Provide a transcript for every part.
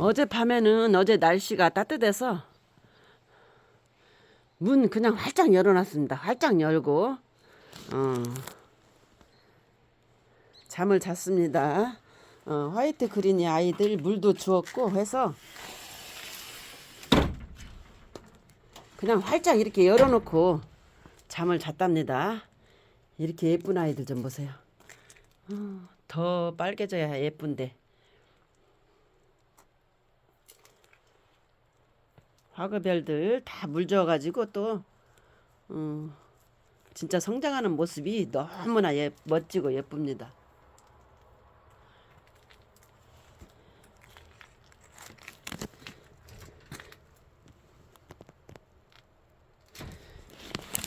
어젯밤에는 어제 날씨가 따뜻해서 문 그냥 활짝 열어놨습니다. 활짝 열고 어, 잠을 잤습니다. 어, 화이트 그린이 아이들 물도 주었고 해서 그냥 활짝 이렇게 열어놓고 잠을 잤답니다. 이렇게 예쁜 아이들 좀 보세요. 어, 더 빨개져야 예쁜데. 화그별들 다물 줘가지고 또 음, 진짜 성장하는 모습이 너무나 예, 멋지고 예쁩니다.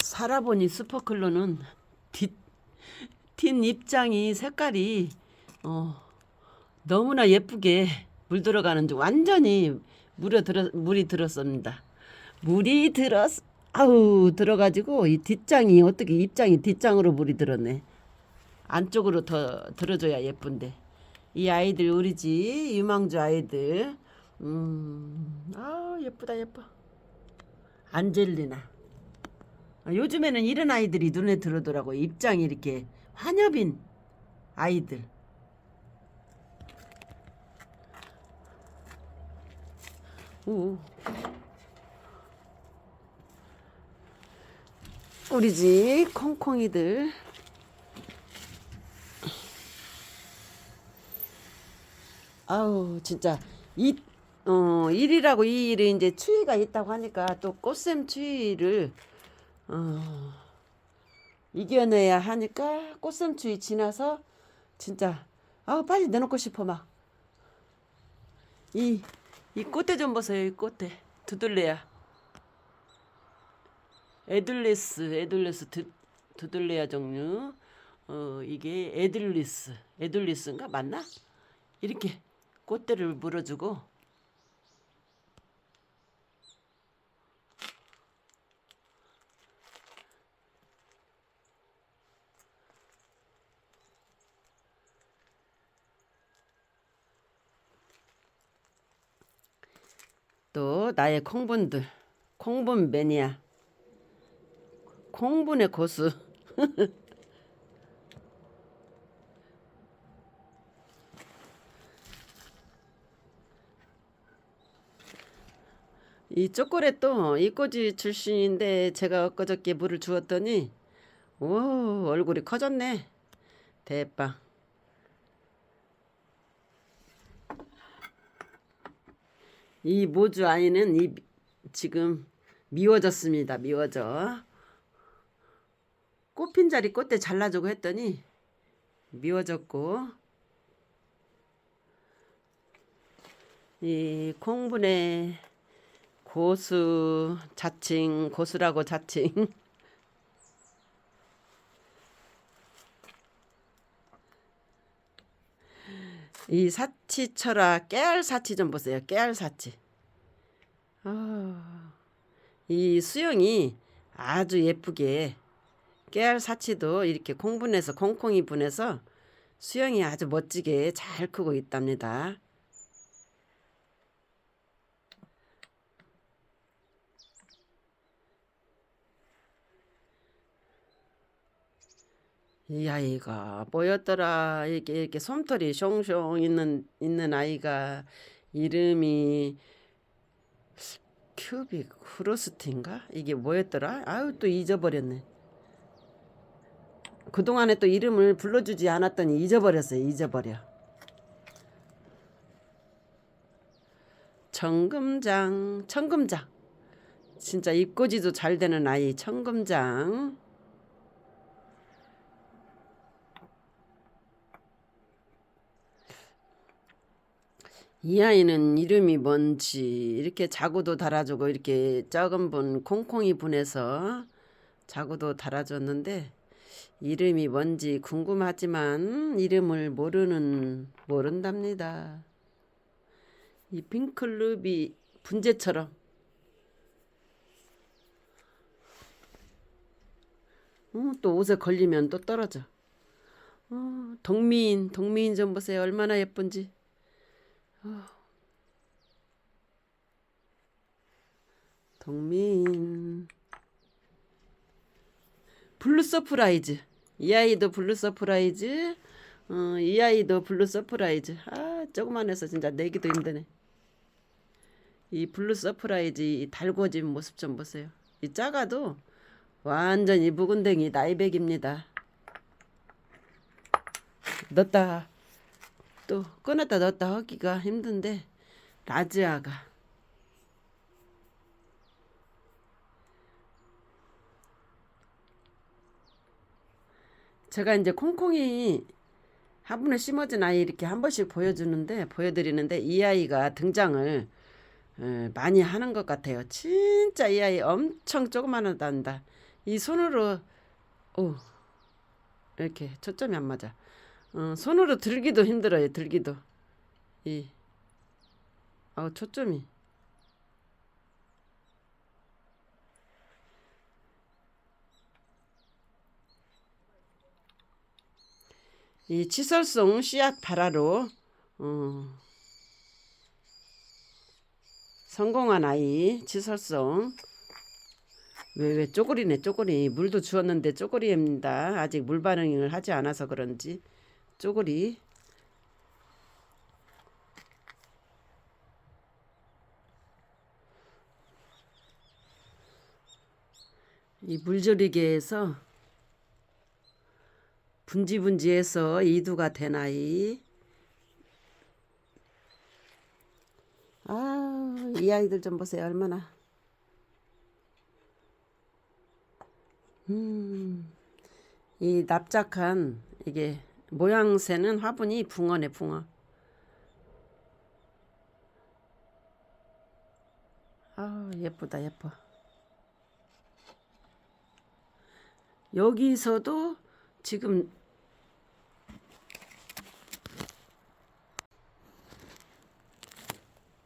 살아보니 슈퍼클로는 뒷, 뒷 입장이 색깔이 어, 너무나 예쁘게 물 들어가는 중 완전히 물에 들어 물이 들었습니다. 물이 들었 아우 들어가지고 이 뒷장이 어떻게 입장이 뒷장으로 물이 들었네. 안쪽으로 더 들어줘야 예쁜데. 이 아이들 우리 집 유망주 아이들. 음아 예쁘다 예뻐. 안젤리나. 아, 요즘에는 이런 아이들이 눈에 들어오더라고. 입장이 이렇게 환엽인 아이들 오. 우리 집 콩콩이들 아우 진짜 이 어, 일이라고 이 일이 이제 추위가 있다고 하니까 또 꽃샘 추위를 어, 이겨내야 하니까 꽃샘 추위 지나서 진짜 아우 빨리 내놓고 싶어 막 이 이 꽃대 좀 보세요 이 꽃대 두들레야. 에들리스 에들리스 두, 두들레야 종류. 어 이게 에들리스. 에들리스인가? 맞나? 이렇게 꽃대를 물어주고 또 나의 콩분들 콩분 매니아 콩분의 고수. 이 초콜릿도 이꼬지 출신인데 제가 엊그저께 물을 주었더니 오 얼굴이 커졌네. 대빵 이 모주 아이는 이 지금 미워졌습니다. 미워져. 꽃핀 자리 꽃대 잘라주고 했더니 미워졌고 이 콩분의 고수 자칭 고수라고 자칭 이 사치 철아 깨알 사치 좀 보세요. 깨알 사치. 아, 이 수영이 아주 예쁘게 깨알 사치도 이렇게 콩분해서 콩콩이 분해서 수영이 아주 멋지게 잘 크고 있답니다. 이 아이가 뭐였더라. 이게 이렇게 솜털이 숑숑 있는 있는 아이가 이름이 큐빅 후로스트인가? 이게 뭐였더라? 아유 또 잊어버렸네. 그동안에 또 이름을 불러주지 않았더니 잊어버렸어요. 잊어버려. 청금장 청금장. 진짜 입꼬지도 잘 되는 아이 청금장 이 아이는 이름이 뭔지 이렇게 자구도 달아주고 이렇게 적은 분 콩콩이 분해서 자구도 달아줬는데 이름이 뭔지 궁금하지만 이름을 모르는 모른답니다. 이 핑클루비 분재처럼 어, 또 옷에 걸리면 또 떨어져. 어, 동미인 동미인 좀 보세요 얼마나 예쁜지. 동민. 블루 서프라이즈. 이 아이도 블루 서프라이즈. 어, 이 아이도 블루 서프라이즈. 아 조그만 해서 진짜 내기도 힘드네. 이 블루 서프라이즈 이 달궈진 모습 좀 보세요. 이 작아도 완전히 묵은댕이 나이백입니다. 넣었다. 또 꺼냈다 넣었다 하기가 힘든데 라지아가 제가 이제 콩콩이 화분에 심어진 아이 이렇게 한 번씩 보여주는데 보여드리는데 이 아이가 등장을 에, 많이 하는 것 같아요. 진짜 이 아이 엄청 조그만하단다. 이 손으로 오 이렇게 초점이 안 맞아. 어, 손으로 들기도 힘들어요. 들기도. 이. 아우 초점이. 이 치설송 씨앗 발화로 어, 성공한 아이 치설송. 왜 왜 쪼그리네 쪼그리. 물도 주었는데 쪼그리입니다. 아직 물 반응을 하지 않아서 그런지 쪼그리 이 물조리개에서 분지분지해서 이두가 된 아이. 아, 이 아이들 좀 보세요. 얼마나. 음, 이 납작한 이게 모양새는 화분이 붕어네, 붕어. 아, 예쁘다, 예뻐. 여기서도 지금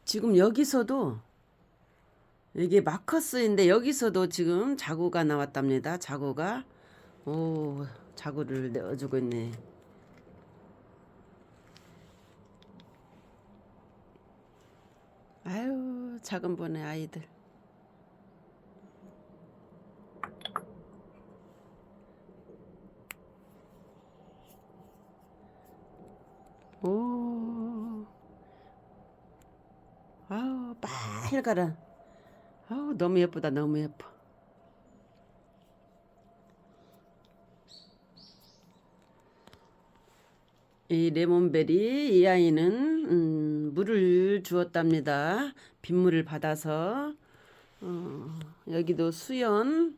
지금 여기서도 이게 마커스인데 여기서도 지금 자구가 나왔답니다. 자구가 오 자구를 내어주고 있네. 아유 작은 번의 아이들. 오. 아우 빨가라. 아우 너무 예쁘다 너무 예뻐. 이 레몬베리 이 아이는 음, 물을 주었답니다. 빗물을 받아서 어, 여기도 수연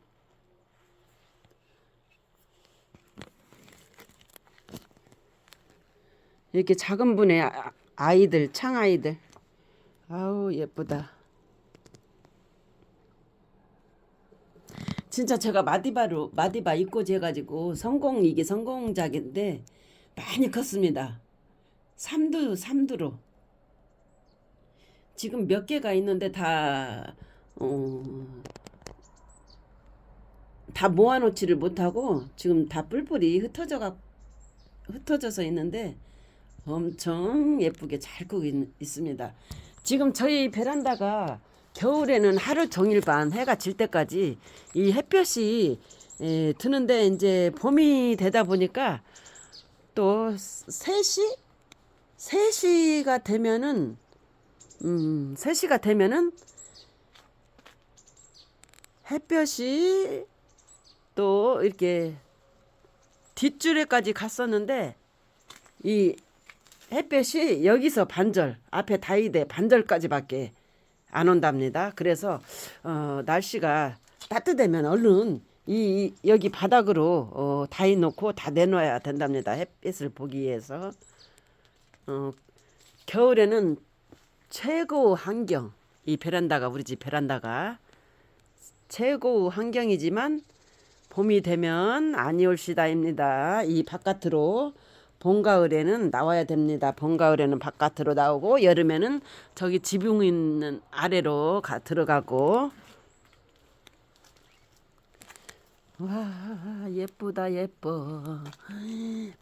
이렇게 작은 분의 아- 아이들 창 아이들 아우 예쁘다. 진짜 제가 마디바로 마디바 입고 재가지고 성공 이게 성공작인데 많이 컸습니다. 삼두 삼두로 지금 몇 개가 있는데 다 어, 다 모아놓지를 못하고 지금 다 뿔뿔이 흩어져 가 흩어져서 있는데 엄청 예쁘게 잘 크고 있, 있습니다. 지금 저희 베란다가 겨울에는 하루 종일 반 해가 질 때까지 이 햇볕이 에, 드는데 이제 봄이 되다 보니까 또 3시? 3시가 되면은 음, 3시가 되면은 햇볕이 또 이렇게 뒷줄에까지 갔었는데 이 햇볕이 여기서 반절 앞에 다이대 반절까지밖에 안 온답니다. 그래서 어, 날씨가 따뜻하면 얼른 이, 이 여기 바닥으로 어, 다이 놓고 다 내놔야 된답니다. 햇빛을 보기 위해서 어, 겨울에는 최고 환경 이 베란다가 우리 집 베란다가 최고 환경이지만 봄이 되면 아니 올시다입니다. 이 바깥으로 봄 가을에는 나와야 됩니다. 봄 가을에는 바깥으로 나오고 여름에는 저기 지붕 있는 아래로 가 들어가고 와 예쁘다 예뻐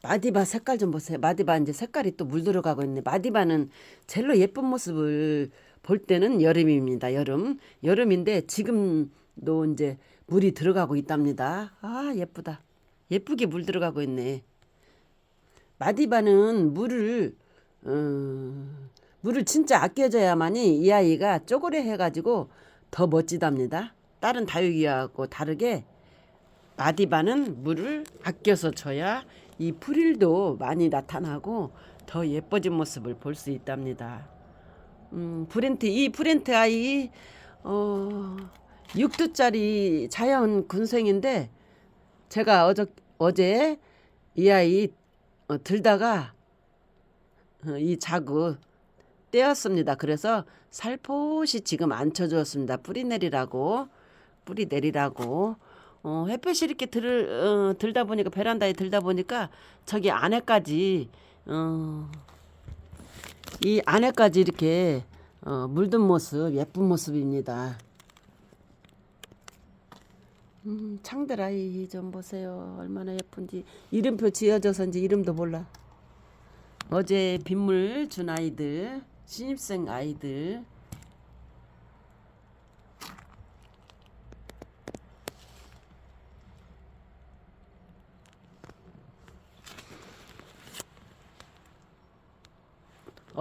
마디바 색깔 좀 보세요 마디바 이제 색깔이 또 물 들어가고 있네 마디바는 젤로 예쁜 모습을 볼 때는 여름입니다. 여름. 여름인데 지금도 이제 물이 들어가고 있답니다. 아, 예쁘다. 예쁘게 물 들어가고 있네. 마디바는 물을 어, 물을 진짜 아껴줘야만이 이 아이가 쪼그레 해가지고 더 멋지답니다. 다른 다육이하고 다르게 마디바는 물을 아껴서 줘야 이 프릴도 많이 나타나고 더 예뻐진 모습을 볼 수 있답니다. 음, 브렌트 이 브렌트 아이 어 6두짜리 자연 군생인데 제가 어저 어제 이 아이 어, 들다가 어, 이 자구 떼었습니다. 그래서 살포시 지금 앉혀주었습니다. 뿌리 내리라고 뿌리 내리라고 어, 햇볕이 이렇게 들, 어, 들다 보니까 베란다에 들다 보니까 저기 안에까지 어, 이 안에까지 이렇게 어, 물든 모습 예쁜 모습입니다. 음, 창들 아이 좀 보세요. 얼마나 예쁜지 이름표 지어져서인지 이름도 몰라. 어제 빗물 준 아이들 신입생 아이들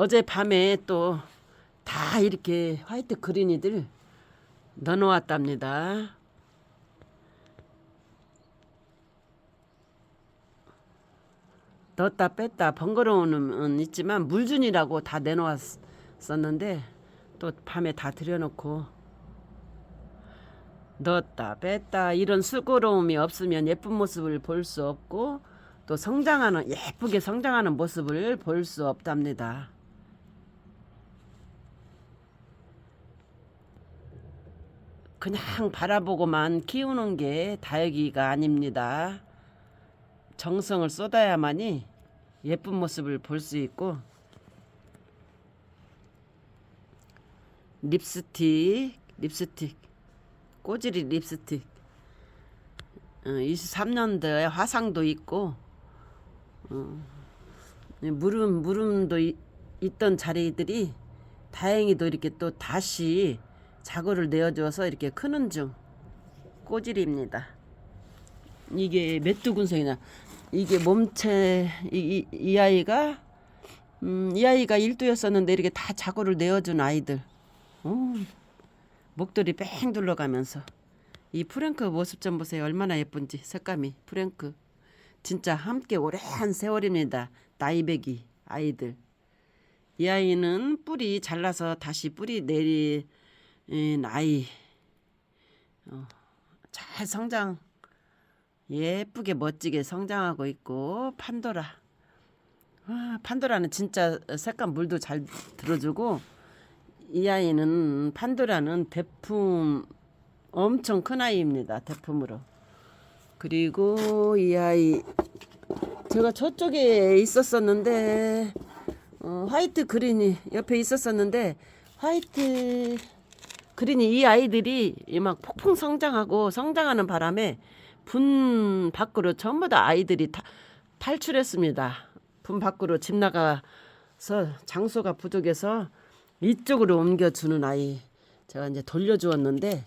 어제 밤에 또 다 이렇게 화이트 그린이들 넣어놓았답니다. 넣었다 뺐다 번거로움은 있지만 물준이라고 다 내놓았었는데 또 밤에 다 들여놓고 넣었다 뺐다 이런 수고로움이 없으면 예쁜 모습을 볼 수 없고 또 성장하는 예쁘게 성장하는 모습을 볼 수 없답니다. 그냥 바라보고만 키우는 게 다육이가 아닙니다. 정성을 쏟아야만이 예쁜 모습을 볼 수 있고 립스틱, 립스틱, 꼬지리 립스틱. 어, 23년도에 화상도 있고 어, 물음 물음도 이- 있던 자리들이 다행히도 이렇게 또 다시 자고를 내어줘서 이렇게 크는 중 꼬지리입니다. 이게 메뚜군성이나 이게 몸체 이, 이, 이 아이가 음, 이 아이가 일두였었는데 이렇게 다 자고를 내어준 아이들. 어, 목도리 뺑 둘러가면서 이 프랭크 모습 좀 보세요. 얼마나 예쁜지 색감이 프랭크 진짜 함께 오랜 세월입니다. 나이배기 아이들. 이 아이는 뿌리 잘라서 다시 뿌리 내린 아이. 어, 잘 성장 예쁘게 멋지게 성장하고 있고 판도라. 아, 판도라는 진짜 색감 물도 잘 들어주고 이 아이는 판도라는 대품 엄청 큰 아이입니다. 대품으로. 그리고 이 아이 제가 저쪽에 있었었는데 어, 화이트 그린이 옆에 있었었는데 화이트 그린이 이 아이들이 이막 폭풍 성장하고 성장하는 바람에 분 밖으로 전부 다 아이들이 타, 탈출했습니다. 분 밖으로 집 나가서 장소가 부족해서 이쪽으로 옮겨주는 아이 제가 이제 돌려주었는데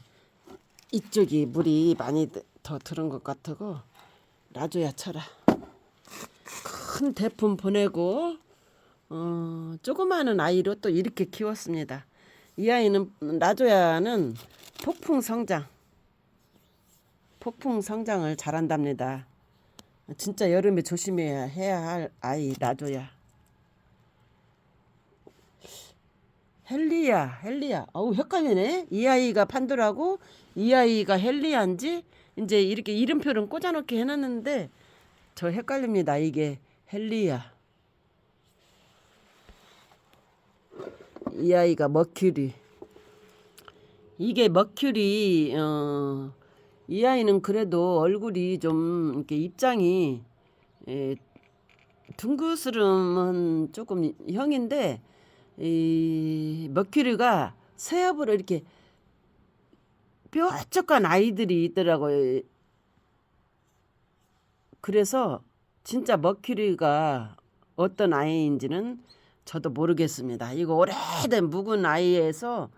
이쪽이 물이 많이 더 들은 것 같고 놔줘야 쳐라. 큰 대품 보내고 어, 조그마한 아이로 또 이렇게 키웠습니다. 이 아이는 놔줘야는 폭풍 성장, 폭풍 성장을 잘한답니다. 진짜 여름에 조심해야 해야 할 아이 놔줘야. 헬리야, 헬리야. 어우 헷갈리네. 이 아이가 판도라고 이 아이가 헬리야인지 이제 이렇게 이름표를 꽂아놓게 해놨는데 저 헷갈립니다. 이게 헬리야. 이 아이가 머큐리. 이게 머큐리 어, 이 아이는 그래도 얼굴이 좀 이렇게 입장이 에, 둥그스름은 조금 형인데 이 머큐리가 새업으로 이렇게 뾰족한 아이들이 있더라고요. 그래서 진짜 머큐리가 어떤 아이인지는 저도 모르겠습니다. 이거 오래된 묵은 아이에서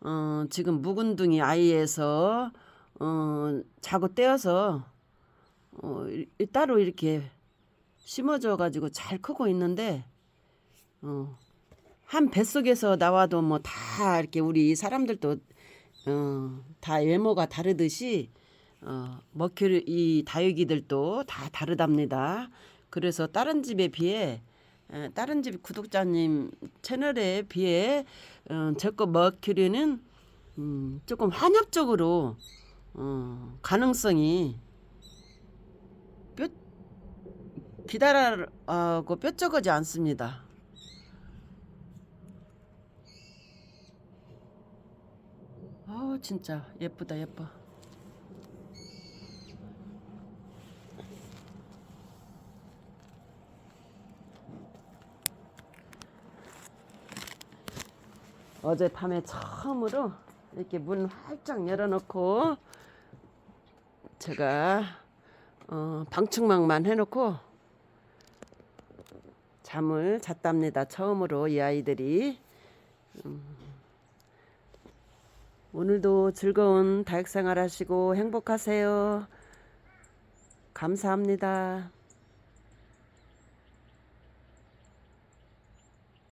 어, 지금 묵은둥이 아이에서 어, 자고 떼어서 어, 따로 이렇게 심어져 가지고 잘 크고 있는데 어, 한 뱃속에서 나와도 뭐 다 이렇게 우리 사람들도 어, 다 외모가 다르듯이 어, 머큐리 이 다육이들도 다 다르답니다. 그래서 다른 집에 비해 에, 다른 집 구독자님 채널에 비해 어, 저거 머큐리는 음, 조금 환엽적으로 어, 가능성이 뼈 기다라고 뼈쩍하지 않습니다. 아 진짜 예쁘다 예뻐. 어젯밤에 처음으로 이렇게 문 활짝 열어놓고 제가 어, 방충망만 해놓고 잠을 잤답니다. 처음으로 이 아이들이 음, 오늘도 즐거운 다육생활 하시고 행복하세요. 감사합니다.